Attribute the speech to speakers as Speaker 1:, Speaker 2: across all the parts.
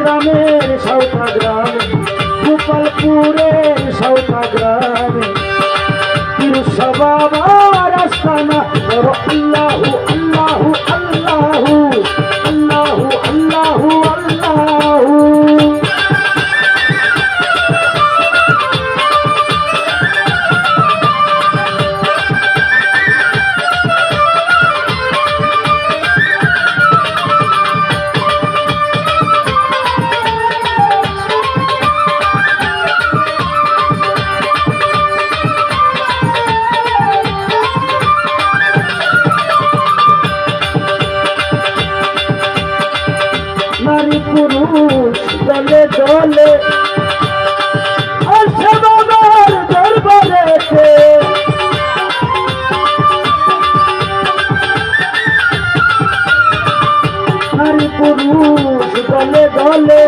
Speaker 1: গ্রামের সৌতা গ্রাম গোপালপুরের সৌতা গ্রাম। বাবা রাস্তানা আল্লাহু আল্লাহু আল্লাহু আল্লাহু আল্লাহু নারী পুরুষ, দলে দলে। আসে বাবার দরবারেতে নারী পুরুষ, দলে দলে।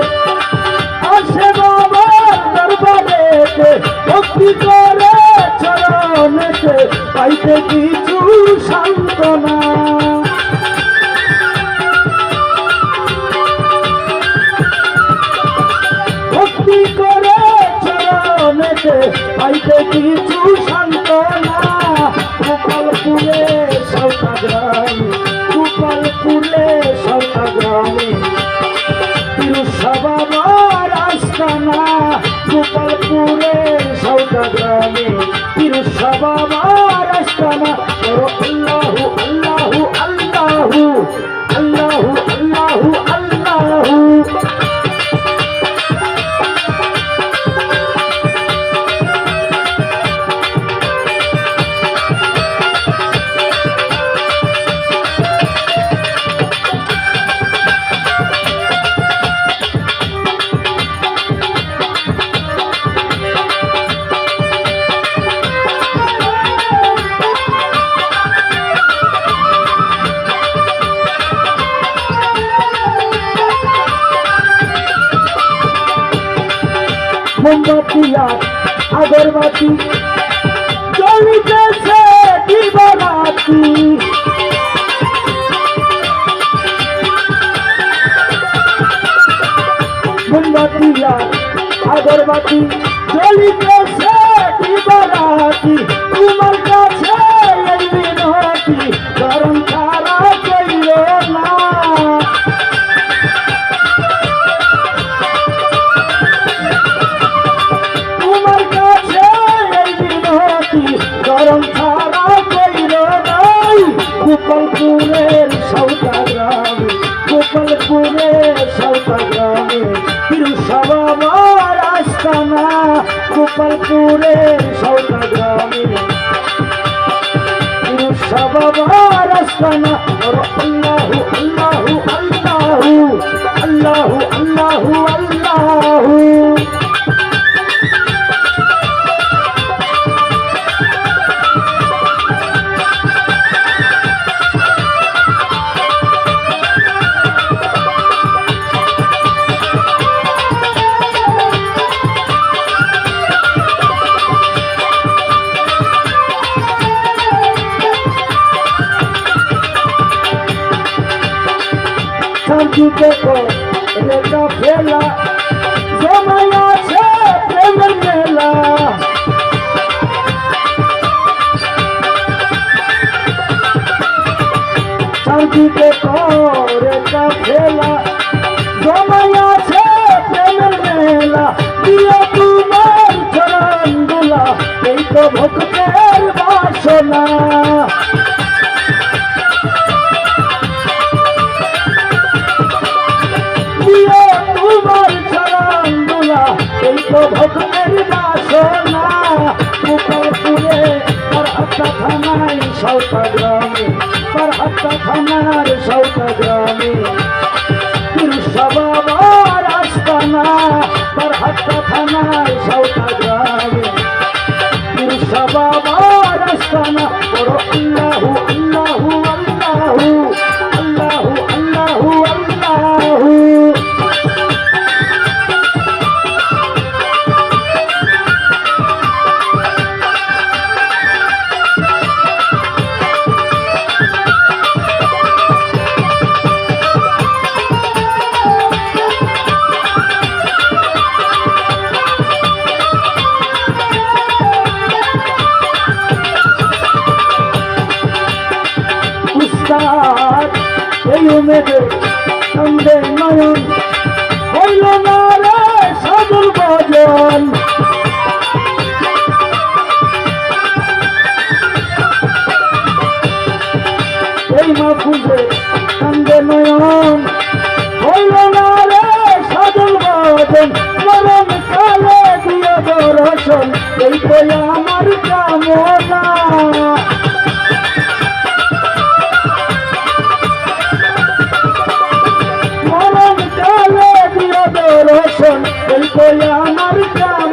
Speaker 1: আসে বাবার দরবারেতে পাইতে কিছু সান্ত্বনা। সৌতা গ্রামে আস্তানা আগরবাতি জ্বলিতেছে দিবারাতি মোমবাতি আগরবাতি জ্বলিতেছে দিবারাতি গরম ছাড়া কইল নাই। গোপালপুরের সৌতা গ্রামে, গোপালপুরের সৌতা গ্রামে। আস্তানা গোপালপুরের সৌতা গ্রামে। আস্তানা আল্লাহু আল্লাহু আল্লাহু আল্লাহু আল্লাহু আল্লাহু। শান্তিতে রেখা ফেলা জমাই আছে প্রেমের মেলা শান্তিতে রেখা ফেলা জমাই আছে ভক্তের বাসনা গোপালপুরে তার হাত্তা থানায় সৌতা গ্রামে তার হাত্তা থানার সৌতা গ্রামে সবার আস্তানা, তার হাত্তা থানার সৌতা গ্রামে সবার সন্ধে নয়ন হইল না রে সাধুর ভজন। এই মা খুঁজে আমার আমার